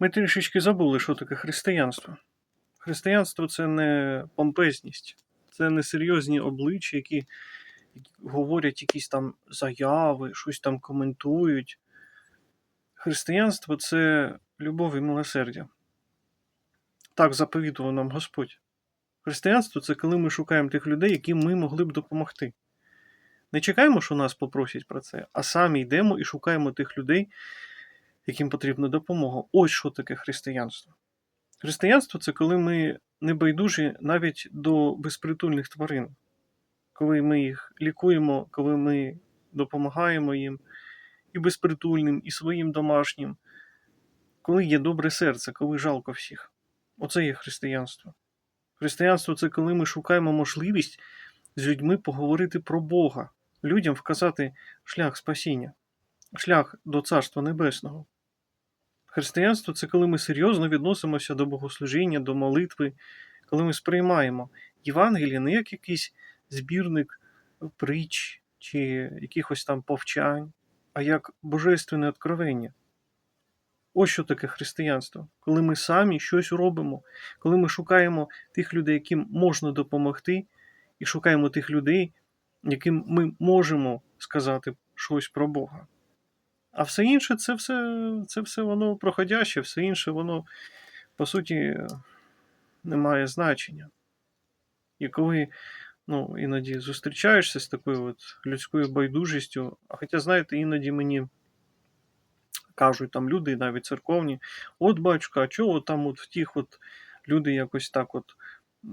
Ми трішечки забули, що таке християнство. Християнство це не помпезність, це не серйозні обличчя, які говорять якісь там заяви, щось там коментують. Християнство це любов і милосердя. Так заповідував нам Господь. Християнство це коли ми шукаємо тих людей, яким ми могли б допомогти. Не чекаємо, що нас попросять про це, а самі йдемо і шукаємо тих людей, яким потрібна допомога. Ось що таке християнство. Християнство це коли ми не байдужі навіть до безпритульних тварин, коли ми їх лікуємо, коли ми допомагаємо їм і безпритульним, і своїм домашнім, коли є добре серце, коли жалко всіх. Оце є християнство. Християнство це коли ми шукаємо можливість з людьми поговорити про Бога, людям вказати шлях спасіння, шлях до Царства Небесного. Християнство це коли ми серйозно відносимося до богослужіння, до молитви, коли ми сприймаємо Євангеліє не як якийсь збірник притч чи якихось там повчань, а як божественне откровення. Ось що таке християнство, коли ми самі щось робимо, коли ми шукаємо тих людей, яким можна допомогти, і шукаємо тих людей, яким ми можемо сказати щось про Бога. А все інше це все, це все воно проходяще, все інше воно, по суті, не має значення. І коли ну, іноді зустрічаєшся з такою от людською байдужістю, а хоча, знаєте, іноді мені кажуть там люди, навіть церковні, от батюшка, а чого там от в тих от люди якось так от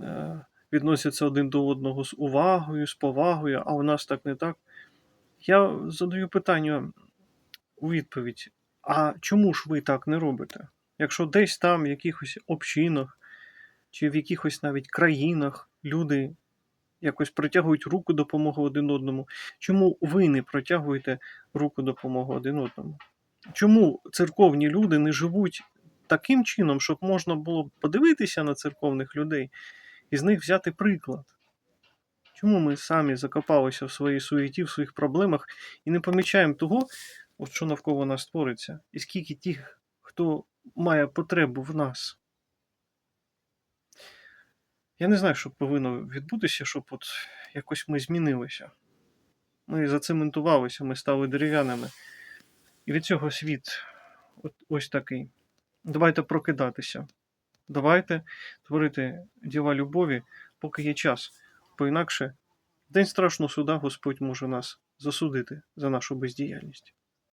е, відносяться один до одного з увагою, з повагою, а у нас так не так. Я задаю питання у відповідь: а чому ж ви так не робите? Якщо десь там в якихось общинах чи в якихось навіть країнах люди якось протягують руку допомоги один одному, чому ви не протягуєте руку допомоги один одному? Чому церковні люди не живуть таким чином, щоб можна було подивитися на церковних людей і з них взяти приклад? Чому ми самі закопалися в своїй суєті, в своїх проблемах і не помічаємо того, от що навколо нас твориться, і скільки тих, хто має потребу в нас? Я не знаю, що повинно відбутися, щоб от якось ми змінилися. Ми зацементувалися, ми стали дерев'яними. І від цього світ от, ось такий. Давайте прокидатися. Давайте творити діла любові, поки є час. Бо інакше день страшного суда Господь може нас засудити за нашу бездіяльність.